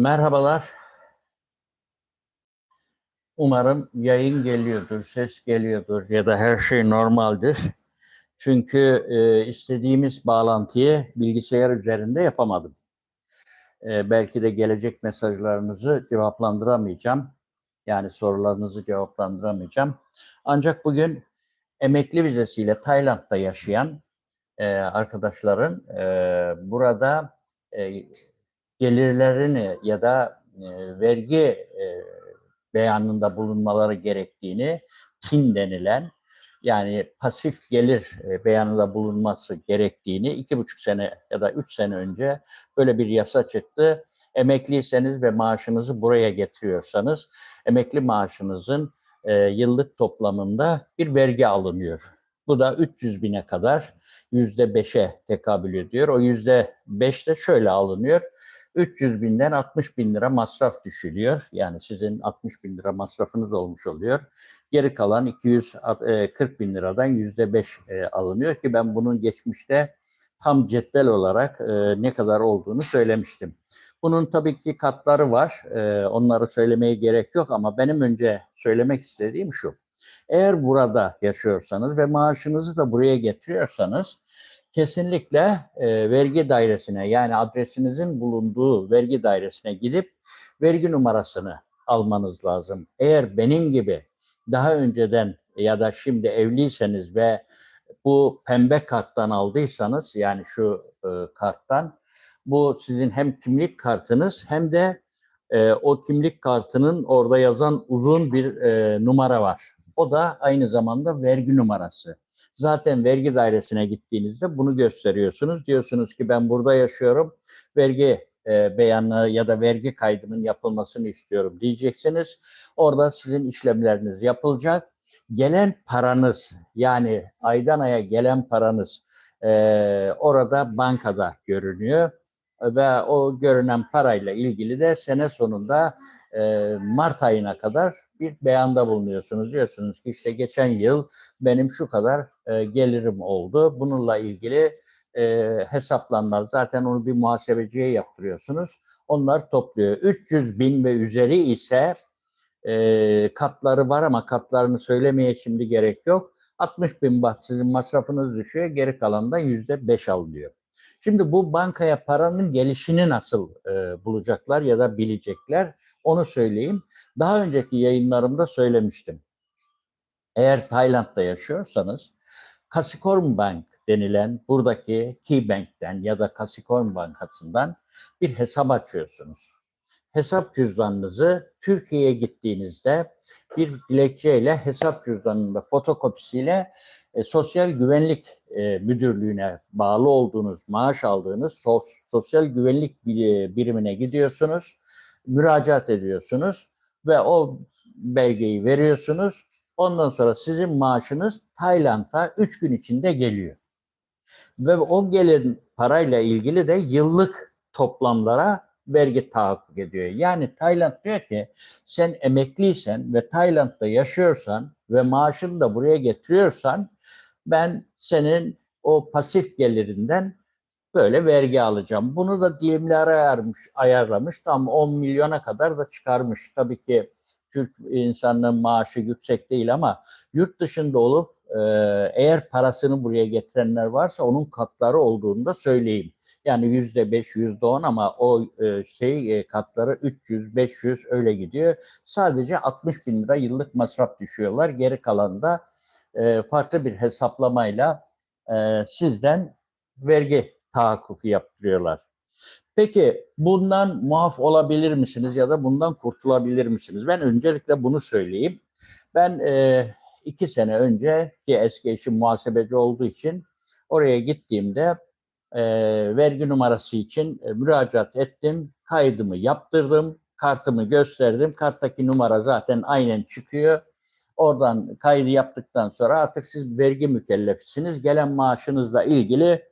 Merhabalar. Umarım yayın geliyordur, ses geliyordur ya da her şey normaldir. Çünkü e, istediğimiz bağlantıyı bilgisayar üzerinde yapamadım. E, belki de gelecek mesajlarınızı cevaplandıramayacağım. Yani sorularınızı cevaplandıramayacağım. Ancak bugün emekli vizesiyle Tayland'da yaşayan e, arkadaşların e, burada e, gelirlerini ya da e, vergi e, beyanında bulunmaları gerektiğini TİN denilen yani pasif gelir e, beyanında bulunması gerektiğini iki buçuk sene ya da üç sene önce böyle bir yasa çıktı. Emekliyseniz ve maaşınızı buraya getiriyorsanız emekli maaşınızın e, yıllık toplamında bir vergi alınıyor. Bu da 300 bine kadar yüzde beşe tekabül ediyor. O yüzde beş de şöyle alınıyor. 300 binden 60 bin lira masraf düşülüyor. Yani sizin 60 bin lira masrafınız olmuş oluyor. Geri kalan 240 bin liradan yüzde beş e, alınıyor ki ben bunun geçmişte tam cetvel olarak e, ne kadar olduğunu söylemiştim. Bunun tabii ki katları var. E, onları söylemeye gerek yok ama benim önce söylemek istediğim şu. Eğer burada yaşıyorsanız ve maaşınızı da buraya getiriyorsanız kesinlikle e, vergi dairesine yani adresinizin bulunduğu vergi dairesine gidip vergi numarasını almanız lazım. Eğer benim gibi daha önceden ya da şimdi evliyseniz ve bu pembe karttan aldıysanız yani şu e, karttan bu sizin hem kimlik kartınız hem de e, o kimlik kartının orada yazan uzun bir e, numara var. O da aynı zamanda vergi numarası. Zaten vergi dairesine gittiğinizde bunu gösteriyorsunuz. Diyorsunuz ki ben burada yaşıyorum. Vergi e, beyanı ya da vergi kaydının yapılmasını istiyorum diyeceksiniz. Orada sizin işlemleriniz yapılacak. Gelen paranız yani aydan aya gelen paranız e, orada bankada görünüyor ve o görünen parayla ilgili de sene sonunda e, Mart ayına kadar bir beyanda bulunuyorsunuz. Diyorsunuz ki işte geçen yıl benim şu kadar e, gelirim oldu. Bununla ilgili e, hesaplanmalar zaten onu bir muhasebeciye yaptırıyorsunuz. Onlar topluyor. 300 bin ve üzeri ise e, katları var ama katlarını söylemeye şimdi gerek yok. 60 bin baht sizin masrafınız düşüyor. Geri kalandan yüzde beş alınıyor. Şimdi bu bankaya paranın gelişini nasıl e, bulacaklar ya da bilecekler onu söyleyeyim. Daha önceki yayınlarımda söylemiştim. Eğer Tayland'da yaşıyorsanız Kasikorn Bank denilen buradaki Key Bank'ten ya da Kasikorn Bankası'ndan bir hesap açıyorsunuz. Hesap cüzdanınızı Türkiye'ye gittiğinizde bir dilekçeyle hesap cüzdanında fotokopisiyle e, Sosyal Güvenlik e, Müdürlüğü'ne bağlı olduğunuz, maaş aldığınız sos, Sosyal Güvenlik Birimine gidiyorsunuz, müracaat ediyorsunuz ve o belgeyi veriyorsunuz. Ondan sonra sizin maaşınız Tayland'a 3 gün içinde geliyor. Ve o gelen parayla ilgili de yıllık toplamlara vergi tahakkuk ediyor. Yani Tayland diyor ki sen emekliysen ve Tayland'da yaşıyorsan ve maaşını da buraya getiriyorsan ben senin o pasif gelirinden böyle vergi alacağım. Bunu da dilimlere ayarmış, ayarlamış. Tam 10 milyona kadar da çıkarmış. Tabii ki Türk insanının maaşı yüksek değil ama yurt dışında olup e, eğer parasını buraya getirenler varsa onun katları olduğunu da söyleyeyim. Yani yüzde beş, yüzde on ama o e, şey e, katları 300, 500 öyle gidiyor. Sadece 60 bin lira yıllık masraf düşüyorlar. Geri kalan da farklı bir hesaplamayla sizden vergi tahakkuku yaptırıyorlar. Peki bundan muaf olabilir misiniz ya da bundan kurtulabilir misiniz? Ben öncelikle bunu söyleyeyim. Ben e, iki sene önce ki eski eşim muhasebeci olduğu için oraya gittiğimde e, vergi numarası için e, müracaat ettim. Kaydımı yaptırdım. Kartımı gösterdim. Karttaki numara zaten aynen çıkıyor. Oradan kaydı yaptıktan sonra artık siz vergi mükellefisiniz. Gelen maaşınızla ilgili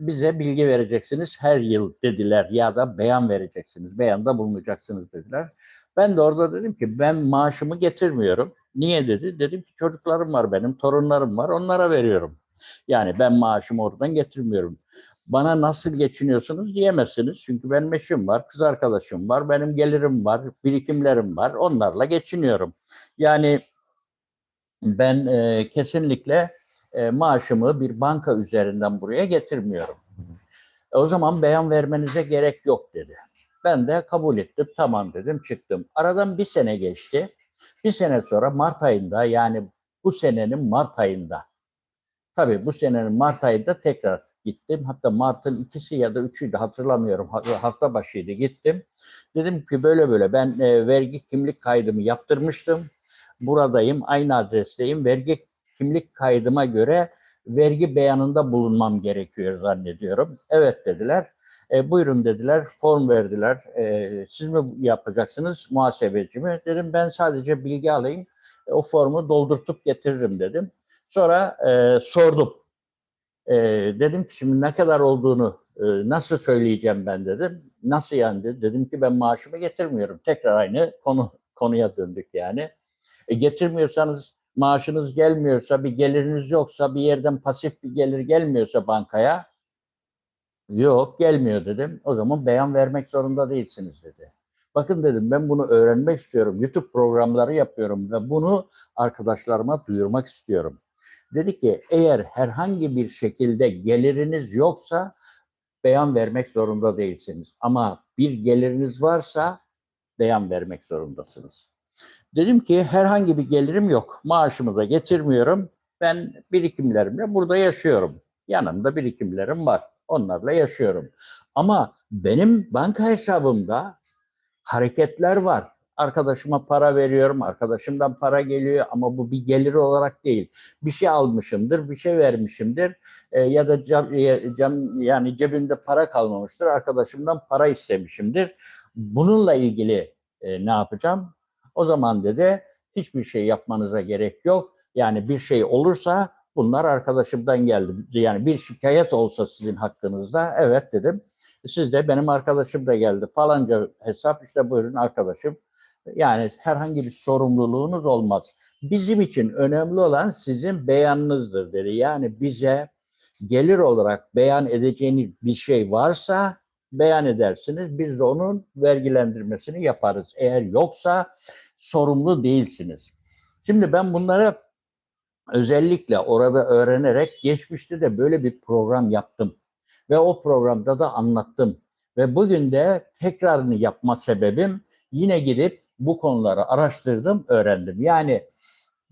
bize bilgi vereceksiniz her yıl dediler ya da beyan vereceksiniz. Beyanda bulunacaksınız dediler. Ben de orada dedim ki ben maaşımı getirmiyorum. Niye dedi? Dedim ki çocuklarım var benim, torunlarım var onlara veriyorum. Yani ben maaşımı oradan getirmiyorum. bana nasıl geçiniyorsunuz diyemezsiniz. Çünkü benim eşim var, kız arkadaşım var, benim gelirim var, birikimlerim var. Onlarla geçiniyorum. Yani ben e, kesinlikle e, maaşımı bir banka üzerinden buraya getirmiyorum. O zaman beyan vermenize gerek yok dedi. Ben de kabul ettim, tamam dedim, çıktım. Aradan bir sene geçti. Bir sene sonra Mart ayında yani bu senenin Mart ayında, tabii bu senenin Mart ayında tekrar gittim. Hatta Mart'ın ikisi ya da üçüydü hatırlamıyorum. Ha- Hafta başıydı gittim. Dedim ki böyle böyle ben e, vergi kimlik kaydımı yaptırmıştım. Buradayım, aynı adresteyim. Vergi kimlik kaydıma göre vergi beyanında bulunmam gerekiyor zannediyorum. Evet dediler. E, buyurun dediler, form verdiler. E, siz mi yapacaksınız, muhasebeci mi? Dedim ben sadece bilgi alayım, e, o formu doldurtup getiririm dedim. Sonra e, sordum. E, dedim ki şimdi ne kadar olduğunu e, nasıl söyleyeceğim ben dedim. Nasıl yani dedi. Dedim ki ben maaşımı getirmiyorum. Tekrar aynı konu konuya döndük yani. E, getirmiyorsanız maaşınız gelmiyorsa, bir geliriniz yoksa, bir yerden pasif bir gelir gelmiyorsa bankaya, yok gelmiyor dedim. O zaman beyan vermek zorunda değilsiniz dedi. Bakın dedim ben bunu öğrenmek istiyorum. YouTube programları yapıyorum ve bunu arkadaşlarıma duyurmak istiyorum. Dedi ki eğer herhangi bir şekilde geliriniz yoksa beyan vermek zorunda değilsiniz. Ama bir geliriniz varsa beyan vermek zorundasınız. Dedim ki herhangi bir gelirim yok. Maaşımı da getirmiyorum. Ben birikimlerimle burada yaşıyorum. Yanımda birikimlerim var. Onlarla yaşıyorum. Ama benim banka hesabımda hareketler var. Arkadaşıma para veriyorum, arkadaşımdan para geliyor ama bu bir gelir olarak değil. Bir şey almışımdır, bir şey vermişimdir e, ya da can, e, yani cebimde para kalmamıştır, arkadaşımdan para istemişimdir. Bununla ilgili e, ne yapacağım? O zaman dedi hiçbir şey yapmanıza gerek yok. Yani bir şey olursa bunlar arkadaşımdan geldi. Yani bir şikayet olsa sizin hakkınızda evet dedim. Siz de benim arkadaşım da geldi falanca hesap işte buyurun arkadaşım. Yani herhangi bir sorumluluğunuz olmaz. Bizim için önemli olan sizin beyanınızdır dedi. Yani bize gelir olarak beyan edeceğiniz bir şey varsa beyan edersiniz. Biz de onun vergilendirmesini yaparız. Eğer yoksa sorumlu değilsiniz. Şimdi ben bunları özellikle orada öğrenerek geçmişte de böyle bir program yaptım. Ve o programda da anlattım. Ve bugün de tekrarını yapma sebebim yine gidip bu konuları araştırdım, öğrendim. Yani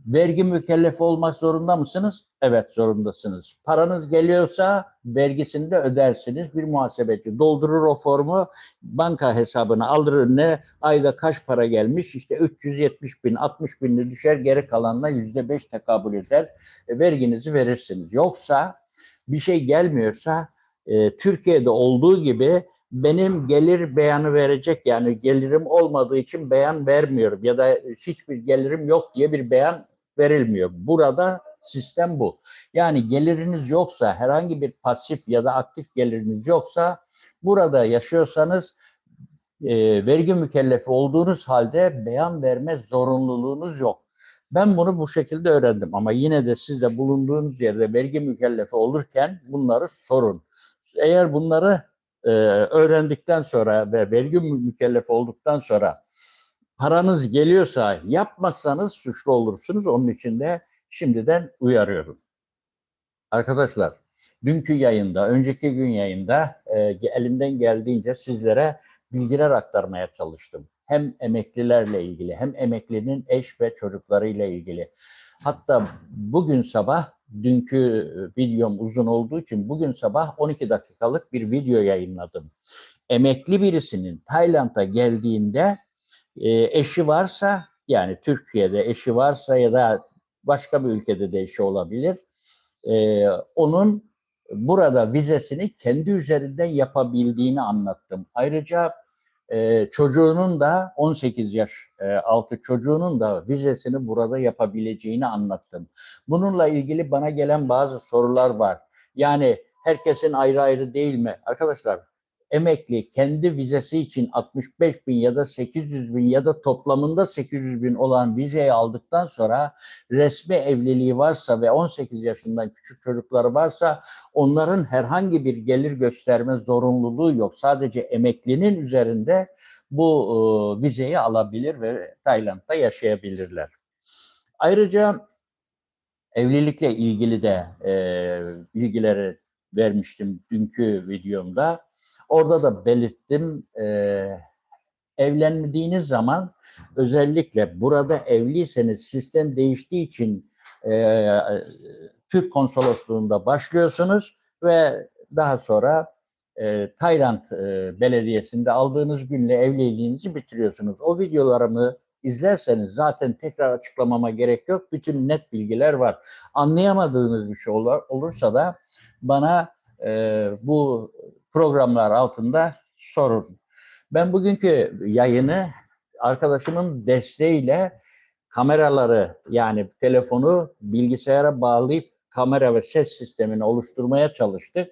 vergi mükellefi olmak zorunda mısınız? Evet zorundasınız. Paranız geliyorsa vergisini de ödersiniz. Bir muhasebeci doldurur o formu, banka hesabına alır önüne ayda kaç para gelmiş? İşte 370 bin, 60 binli düşer geri kalanla yüzde beş tekabül eder. E, verginizi verirsiniz. Yoksa bir şey gelmiyorsa e, Türkiye'de olduğu gibi benim gelir beyanı verecek yani gelirim olmadığı için beyan vermiyorum ya da hiçbir gelirim yok diye bir beyan verilmiyor. Burada sistem bu. Yani geliriniz yoksa herhangi bir pasif ya da aktif geliriniz yoksa burada yaşıyorsanız e, vergi mükellefi olduğunuz halde beyan verme zorunluluğunuz yok. Ben bunu bu şekilde öğrendim ama yine de siz de bulunduğunuz yerde vergi mükellefi olurken bunları sorun. Eğer bunları e, öğrendikten sonra ve vergi mükellefi olduktan sonra paranız geliyorsa yapmazsanız suçlu olursunuz. Onun için de şimdiden uyarıyorum. Arkadaşlar dünkü yayında, önceki gün yayında e, elimden geldiğince sizlere bilgiler aktarmaya çalıştım. Hem emeklilerle ilgili hem emeklinin eş ve çocuklarıyla ilgili. Hatta bugün sabah dünkü videom uzun olduğu için bugün sabah 12 dakikalık bir video yayınladım. Emekli birisinin Tayland'a geldiğinde e, eşi varsa yani Türkiye'de eşi varsa ya da başka bir ülkede de eşi olabilir. E, onun burada vizesini kendi üzerinden yapabildiğini anlattım. Ayrıca e, çocuğunun da 18 yaş e, altı çocuğunun da vizesini burada yapabileceğini anlattım. Bununla ilgili bana gelen bazı sorular var. Yani herkesin ayrı ayrı değil mi? Arkadaşlar emekli kendi vizesi için 65 bin ya da 800 bin ya da toplamında 800 bin olan vizeyi aldıktan sonra resmi evliliği varsa ve 18 yaşından küçük çocukları varsa onların herhangi bir gelir gösterme zorunluluğu yok. Sadece emeklinin üzerinde bu e, vizeyi alabilir ve Tayland'da yaşayabilirler. Ayrıca evlilikle ilgili de e, bilgileri vermiştim dünkü videomda. Orada da belirttim. E, evlendiğiniz zaman özellikle burada evliyseniz sistem değiştiği için e, Türk konsolosluğunda başlıyorsunuz ve daha sonra e, Tayland e, Belediyesi'nde aldığınız günle evliliğinizi bitiriyorsunuz. O videolarımı izlerseniz zaten tekrar açıklamama gerek yok. Bütün net bilgiler var. Anlayamadığınız bir şey olur, olursa da bana e, bu programlar altında sorun. Ben bugünkü yayını arkadaşımın desteğiyle kameraları yani telefonu bilgisayara bağlayıp kamera ve ses sistemini oluşturmaya çalıştık.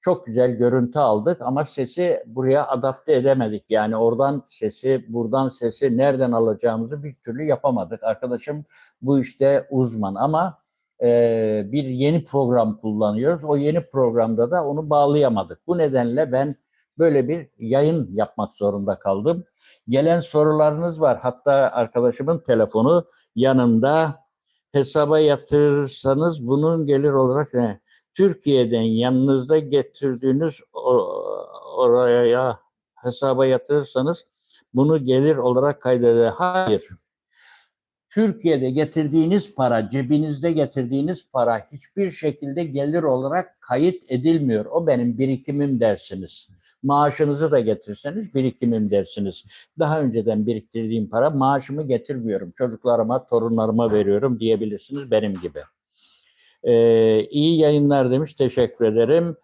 Çok güzel görüntü aldık ama sesi buraya adapte edemedik. Yani oradan sesi, buradan sesi nereden alacağımızı bir türlü yapamadık. Arkadaşım bu işte uzman ama e, bir yeni program kullanıyoruz. O yeni programda da onu bağlayamadık. Bu nedenle ben böyle bir yayın yapmak zorunda kaldım. Gelen sorularınız var. Hatta arkadaşımın telefonu yanımda. Hesaba yatırırsanız bunun gelir olarak ne? Türkiye'den yanınızda getirdiğiniz oraya hesaba yatırırsanız bunu gelir olarak kaydeder. Hayır. Türkiye'de getirdiğiniz para, cebinizde getirdiğiniz para hiçbir şekilde gelir olarak kayıt edilmiyor. O benim birikimim dersiniz. Maaşınızı da getirseniz birikimim dersiniz. Daha önceden biriktirdiğim para maaşımı getirmiyorum. Çocuklarıma, torunlarıma veriyorum diyebilirsiniz benim gibi. Ee, iyi yayınlar demiş. Teşekkür ederim.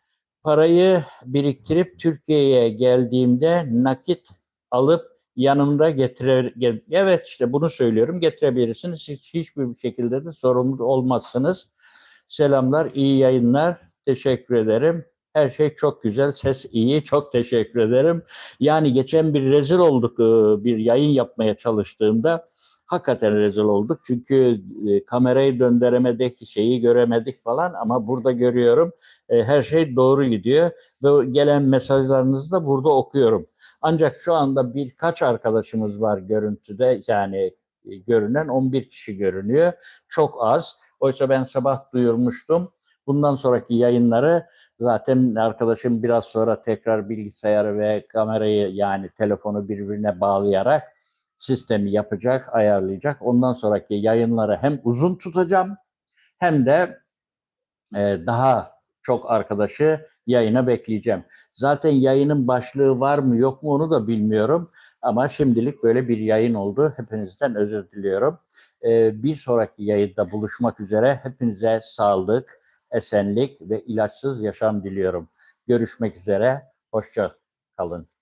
Parayı biriktirip Türkiye'ye geldiğimde nakit alıp yanımda getirir. Evet işte bunu söylüyorum. Getirebilirsiniz. Hiç, hiçbir şekilde de sorumlu olmazsınız. Selamlar, iyi yayınlar. Teşekkür ederim. Her şey çok güzel, ses iyi. Çok teşekkür ederim. Yani geçen bir rezil olduk bir yayın yapmaya çalıştığımda hakikaten rezil olduk. Çünkü e, kamerayı döndüremedik, şeyi göremedik falan ama burada görüyorum e, her şey doğru gidiyor ve gelen mesajlarınızı da burada okuyorum. Ancak şu anda birkaç arkadaşımız var görüntüde yani e, görünen 11 kişi görünüyor. Çok az. Oysa ben sabah duyurmuştum. Bundan sonraki yayınları zaten arkadaşım biraz sonra tekrar bilgisayarı ve kamerayı yani telefonu birbirine bağlayarak sistemi yapacak, ayarlayacak. Ondan sonraki yayınları hem uzun tutacağım hem de e, daha çok arkadaşı yayına bekleyeceğim. Zaten yayının başlığı var mı yok mu onu da bilmiyorum. Ama şimdilik böyle bir yayın oldu. Hepinizden özür diliyorum. E, bir sonraki yayında buluşmak üzere. Hepinize sağlık, esenlik ve ilaçsız yaşam diliyorum. Görüşmek üzere. Hoşça kalın.